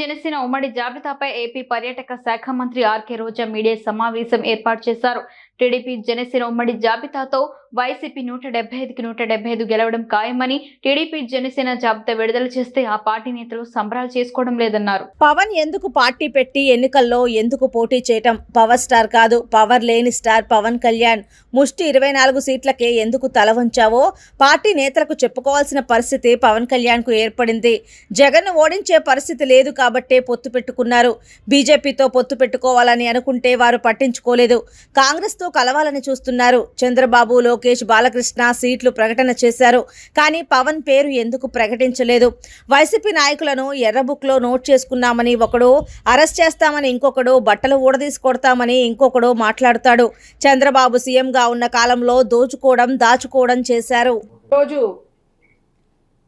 జనసేన ఉమ్మడి జాబితాపై ఏపీ పర్యాటక శాఖ మంత్రి ఆర్కే రోజా మీడియా సమావేశం ఏర్పాటు చేశారు. టీడీపీ జనసేన ఉమ్మడి జాబితాతో వైసీపీ నూట డెబ్బై ఐదుకి నూట డెబ్బై ఐదు గెలవడం ఖాయమని టీడీపీ జనసేన జాబితా విడుదల చేస్తే ఆ పార్టీ నేతలు సంబరాలు చేసుకోవడం లేదన్నారు. పవన్ ఎందుకు పార్టీ పెట్టి ఎన్నికల్లో ఎందుకు పోటీ చేయటం? పవర్ స్టార్ కాదు పవర్ లేని స్టార్ పవన్ కళ్యాణ్. ముష్టి ఇరవై నాలుగు సీట్లకే ఎందుకు తల వంచావో? పార్టీ నేతలకు చెప్పుకోవాల్సిన పరిస్థితి పవన్ కళ్యాణ్కు ఏర్పడింది. జగన్ ఓడించే పరిస్థితి లేదు కాబట్టే పొత్తు పెట్టుకున్నారు. బీజేపీతో పొత్తు పెట్టుకోవాలని అనుకుంటే వారు పట్టించుకోలేదు. కాంగ్రెస్తో కలవాలని చూస్తున్నారు. చంద్రబాబు లోకేష్ బాలకృష్ణ సీట్లు ప్రకటన చేశారు. కానీ పవన్ పేరు ఎందుకు ప్రకటించలేదు? వైసీపీ నాయకులను ఎర్రబుక్లో నోట్ చేసుకున్నామని ఒకడు అరెస్ట్ చేస్తామని ఇంకొకడు బట్టలు ఊడదీసి కొడతామని ఇంకొకడు మాట్లాడుతాడు. చంద్రబాబు సీఎంగా ఉన్న కాలంలో దోచుకోవడం దాచుకోవడం చేశారు. రోజు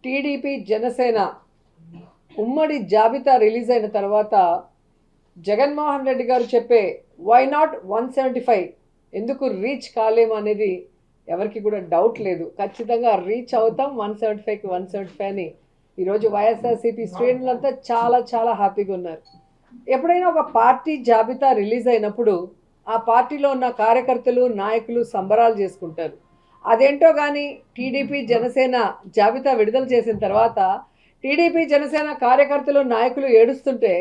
టీడీపీ జనసేన ఉమ్మడి జాబితా రిలీజ్ అయిన తర్వాత జగన్మోహన్ రెడ్డి గారు చెప్పే why not one seventy five ఎందుకు రీచ్ కాలేమనేది ఎవరికి కూడా డౌట్ లేదు. ఖచ్చితంగా రీచ్ అవుతాం. వన్ సెవెంటీ ఫైవ్కి వన్ సెవెంటీ ఫైవ్ అని. ఈరోజు వైఎస్ఆర్సీపీ శ్రేణులంతా చాలా చాలా హ్యాపీగా ఉన్నారు. ఎప్పుడైనా ఒక పార్టీ జాబితా రిలీజ్ అయినప్పుడు ఆ పార్టీలో ఉన్న కార్యకర్తలు నాయకులు సంబరాలు చేసుకుంటారు. అదేంటో కానీ టీడీపీ జనసేన జాబితా విడుదల చేసిన తర్వాత టీడీపీ జనసేన కార్యకర్తలు నాయకులు ఏడుస్తుంటే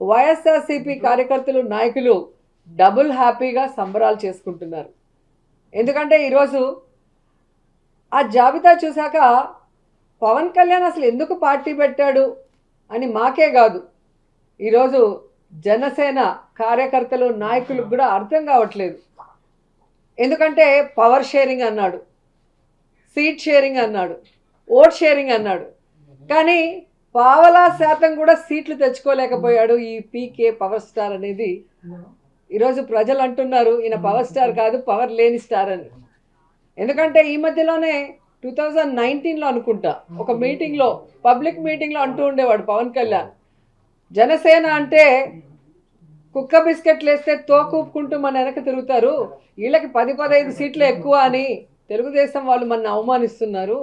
వైఎస్ఆర్సీపీ కార్యకర్తలు నాయకులు డబుల్ హ్యాపీగా సంబరాలు చేసుకుంటున్నారు. ఎందుకంటే ఈరోజు ఆ జాబితా చూశాక పవన్ కళ్యాణ్ అసలు ఎందుకు పార్టీ పెట్టాడు అని మాకే కాదు. ఈరోజు జనసేన కార్యకర్తలు నాయకులకు కూడా అర్థం కావట్లేదు. ఎందుకంటే పవర్ షేరింగ్ అన్నాడు సీట్ షేరింగ్ అన్నాడు ఓట్ షేరింగ్ అన్నాడు. కానీ పావలా శాతం కూడా సీట్లు తెచ్చుకోలేకపోయాడు ఈ పీకే పవర్ స్టార్ అనేది. ఈరోజు ప్రజలు అంటున్నారు ఈయన పవర్ స్టార్ కాదు పవర్ లేని స్టార్ అని. ఎందుకంటే ఈ మధ్యలోనే టూ థౌజండ్ నైన్టీన్లో అనుకుంటా ఒక మీటింగ్లో పబ్లిక్ మీటింగ్లో అంటూ ఉండేవాడు పవన్ కళ్యాణ్. జనసేన అంటే కుక్క బిస్కెట్లు వేస్తే తోకూపుకుంటూ మన వెనక తిరుగుతారు వీళ్ళకి పది పదహైదు సీట్లు ఎక్కువ అని తెలుగుదేశం వాళ్ళు మన అవమానిస్తున్నారు.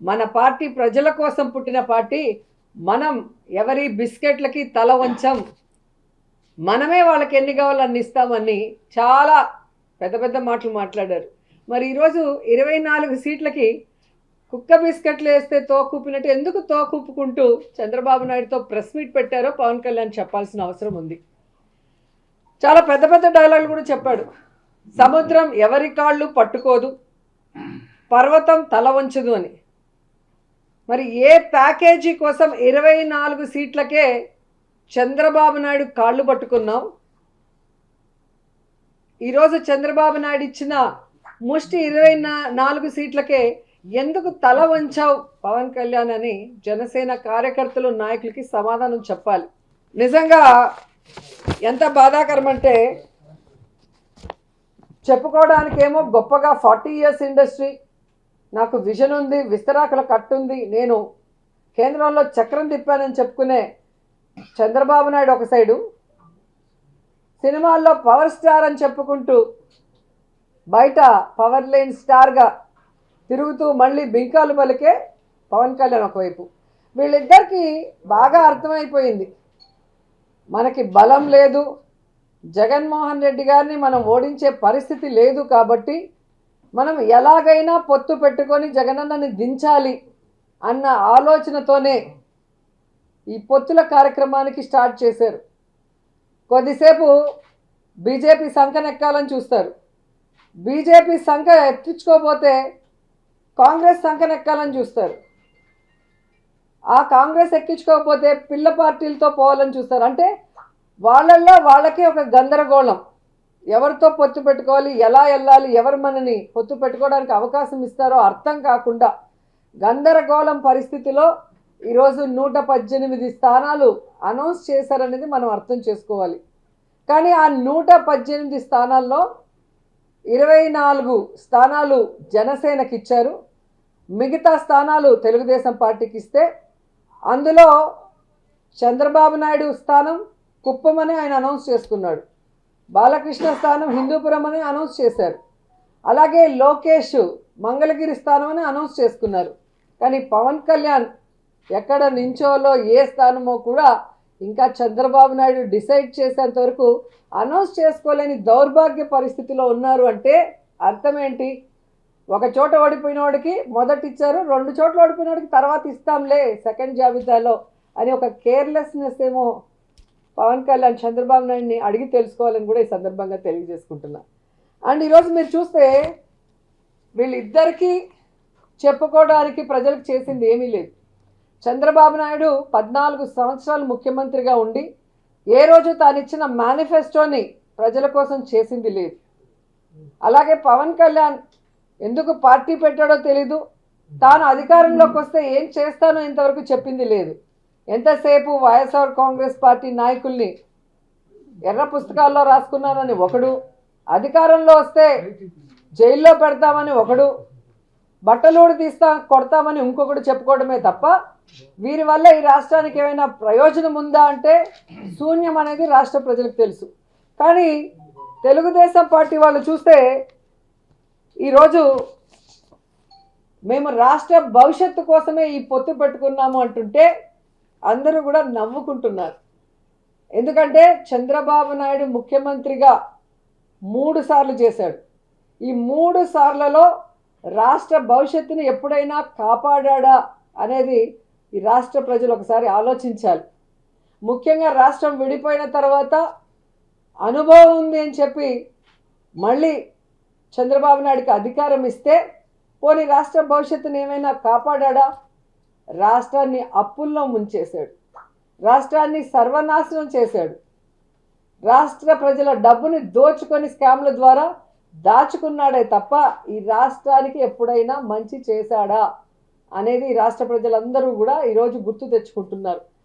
మన పార్టీ ప్రజల కోసం పుట్టిన పార్టీ మనం ఎవరి బిస్కెట్లకి తల వంచం మనమే వాళ్ళకి ఎన్ని కావాలో అన్ని ఇస్తామని చాలా పెద్ద పెద్ద మాటలు మాట్లాడారు. మరి ఈరోజు ఇరవై నాలుగు సీట్లకి కుక్క బిస్కెట్లు వేస్తే తోకూపినట్టు ఎందుకు తోకూపుకుంటూ చంద్రబాబు నాయుడుతో ప్రెస్ మీట్ పెట్టారో పవన్ కళ్యాణ్ చెప్పాల్సిన అవసరం ఉంది. చాలా పెద్ద పెద్ద డైలాగులు కూడా చెప్పాడు. సముద్రం ఎవరి కాళ్ళు పట్టుకోదు పర్వతం తల వంచదు అని. మరి ఏ ప్యాకేజీ కోసం ఇరవై నాలుగు సీట్లకే చంద్రబాబు నాయుడు కాళ్ళు పట్టుకున్నాం. ఈరోజు చంద్రబాబు నాయుడు ఇచ్చిన ముష్టి ఇరవై నాలుగు సీట్లకే ఎందుకు తల వంచావు పవన్ కళ్యాణ్ అని జనసేన కార్యకర్తలు నాయకులకి సమాధానం చెప్పాలి. నిజంగా ఎంత బాధాకరం అంటే చెప్పుకోవడానికేమో గొప్పగా ఫార్టీ ఇయర్స్ ఇండస్ట్రీ నాకు విజన్ ఉంది విస్తరాకుల కట్టుంది నేను కేంద్రంలో చక్రం తిప్పానని చెప్పుకునే చంద్రబాబు నాయుడు ఒక సైడు సినిమాల్లో పవర్ స్టార్ అని చెప్పుకుంటూ బయట పవర్ లేని స్టార్గా తిరుగుతూ మళ్ళీ బింకాలు పలికే పవన్ కళ్యాణ్ ఒకవైపు. వీళ్ళిద్దరికీ బాగా అర్థమైపోయింది. మనకి బలం లేదు. జగన్మోహన్ రెడ్డి గారిని మనం ఓడించే పరిస్థితి లేదు కాబట్టి మనం ఎలాగైనా పొత్తు పెట్టుకొని జగనన్నని దించాలి అన్న ఆలోచనతోనే ఈ పొత్తుల కార్యక్రమానికి స్టార్ట్ చేశారు. కొద్దిసేపు బీజేపీ సంఖనెక్కాలని చూస్తారు. బీజేపీ సంఖ ఎత్తించుకోపోతే కాంగ్రెస్ సంఖనెక్కాలని చూస్తారు. ఆ కాంగ్రెస్ ఎక్కించుకోకపోతే పిల్ల పార్టీలతో పోవాలని చూస్తారు. అంటే వాళ్ళల్లో వాళ్ళకే ఒక గందరగోళం. ఎవరితో పొత్తు పెట్టుకోవాలి ఎలా వెళ్ళాలి ఎవరు మనని పొత్తు పెట్టుకోవడానికి అవకాశం ఇస్తారో అర్థం కాకుండా గందరగోళం పరిస్థితిలో ఈరోజు నూట పద్దెనిమిది స్థానాలు అనౌన్స్ చేశారనేది మనం అర్థం చేసుకోవాలి. కానీ ఆ నూట పద్దెనిమిది స్థానాల్లో ఇరవై నాలుగు స్థానాలు జనసేనకి ఇచ్చారు. మిగతా స్థానాలు తెలుగుదేశం పార్టీకి ఇస్తే అందులో చంద్రబాబు నాయుడు స్థానం కుప్పం అని ఆయన అనౌన్స్ చేసుకున్నాడు. బాలకృష్ణ స్థానం హిందూపురం అని అనౌన్స్ చేశారు. అలాగే లోకేష్ మంగళగిరి స్థానం అని అనౌన్స్ చేసుకున్నారు. కానీ పవన్ కళ్యాణ్ ఎక్కడ నించోలో ఏ స్థానమో కూడా ఇంకా చంద్రబాబు నాయుడు డిసైడ్ చేసేంత వరకు అనౌన్స్ చేసుకోలేని దౌర్భాగ్య పరిస్థితిలో ఉన్నారు అంటే అర్థం ఏంటి ఒక చోట ఓడిపోయిన వాడికి మొదట ఇచ్చారు రెండు చోట్ల ఓడిపోయిన వాడికి తర్వాత ఇస్తాంలే సెకండ్ జాబితాలో అని ఒక కేర్లెస్నెస్ ఏమో పవన్ కళ్యాణ్ చంద్రబాబు నాయుడిని అడిగి తెలుసుకోవాలని కూడా ఈ సందర్భంగా తెలియజేసుకుంటున్నా. అండ్ ఈరోజు మీరు చూస్తే వీళ్ళిద్దరికీ చెప్పుకోవడానికి ప్రజలకు చేసింది ఏమీ లేదు. చంద్రబాబు నాయుడు పద్నాలుగు సంవత్సరాలు ముఖ్యమంత్రిగా ఉండి ఏ రోజు తాను ఇచ్చిన మేనిఫెస్టోని ప్రజల కోసం చేసింది లేదు. అలాగే పవన్ కళ్యాణ్ ఎందుకు పార్టీ పెట్టాడో తెలీదు. తాను అధికారంలోకి వస్తే ఏం చేస్తానో ఇంతవరకు చెప్పింది లేదు. ఎంతసేపు వైఎస్ఆర్ కాంగ్రెస్ పార్టీ నాయకుల్ని ఎర్ర పుస్తకాల్లో రాసుకున్నానని ఒకడు అధికారంలో వస్తే జైల్లో పెడతామని ఒకడు బట్టలోడు తీస్తా కొడతామని ఇంకొకటి చెప్పుకోవడమే తప్ప వీరి వల్ల ఈ రాష్ట్రానికి ఏమైనా ప్రయోజనం ఉందా అంటే శూన్యం అనేది రాష్ట్ర ప్రజలకు తెలుసు. కానీ తెలుగుదేశం పార్టీ వాళ్ళు చూస్తే ఈరోజు మేము రాష్ట్ర భవిష్యత్తు కోసమే ఈ పొత్తు పెట్టుకున్నాము అంటుంటే అందరూ కూడా నవ్వుకుంటున్నారు. ఎందుకంటే చంద్రబాబు నాయుడు ముఖ్యమంత్రిగా మూడు సార్లు చేశాడు. ఈ మూడు సార్లలో రాష్ట్ర భవిష్యత్తుని ఎప్పుడైనా కాపాడా అనేది ఈ రాష్ట్ర ప్రజలు ఒకసారి ఆలోచించాలి. ముఖ్యంగా రాష్ట్రం విడిపోయిన తర్వాత అనుభవం ఉంది అని చెప్పి మళ్ళీ చంద్రబాబు నాయుడికి అధికారం ఇస్తే పోనీ రాష్ట్ర భవిష్యత్తుని ఏమైనా కాపాడా రాష్ట్రాన్ని అప్పుల్లో ముంచేశాడు. రాష్ట్రాన్ని సర్వనాశనం చేశాడు. రాష్ట్ర ప్రజల డబ్బుని దోచుకొని స్కామ్ల ద్వారా దాచుకున్నాడే తప్ప ఈ రాష్ట్రానికి ఎప్పుడైనా మంచి చేశాడా? అనేది రాష్ట్ర ప్రజలందరూ కూడా ఈరోజు గుర్తు తెచ్చుకుంటున్నారు.